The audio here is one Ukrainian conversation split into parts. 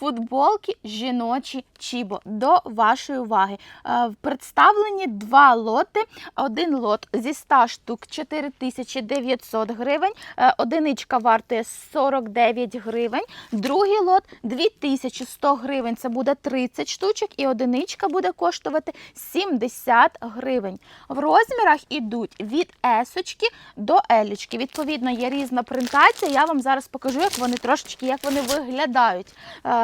футболки жіночі Чібо. До вашої уваги. Е, Представлені два лоти. Один лот зі 100 штук 4900 гривень. Е, Одиничка вартує 49 гривень. Другий лот 2100 гривень. Це буде 30 штучок, і одиничка буде коштувати 70 гривень. В розмірах ідуть від есочки до елічки. Відповідно, є різна принтація. Я вам зараз покажу, як вони трошечки як вони виглядають.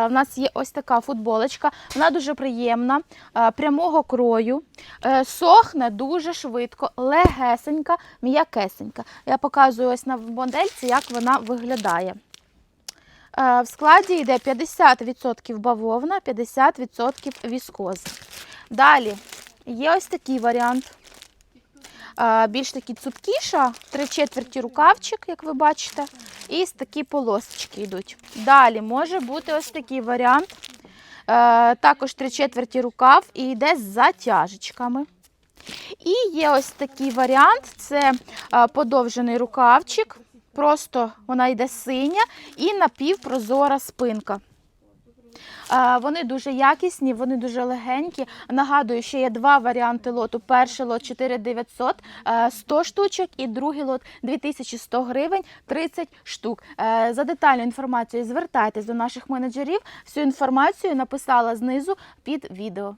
У нас є ось така футболочка. Вона дуже приємна, е, прямого крою, е, сохне дуже швидко, легесенька, м'якесенька. Я показую ось на модельці, як вона виглядає. Е, В складі йде 50% бавовна, 50% віскоз. Далі є ось такий варіант. Більш такий цупкіша, три четверті рукавчик, як ви бачите, і такі полосочки йдуть. Далі може бути ось такий варіант. Е, Також три четверті рукав і йде з затяжечками. І є ось такий варіант: це е, подовжений рукавчик. Просто вона йде синя і напівпрозора спинка. Е, Вони дуже якісні, вони дуже легенькі. Нагадую, що є два варіанти лоту. Перший лот 4900, е, 100 штучок, і другий лот 2100 гривень, 30 штук. Е, За детальну інформацію звертайтесь до наших менеджерів. Всю інформацію написала знизу під відео.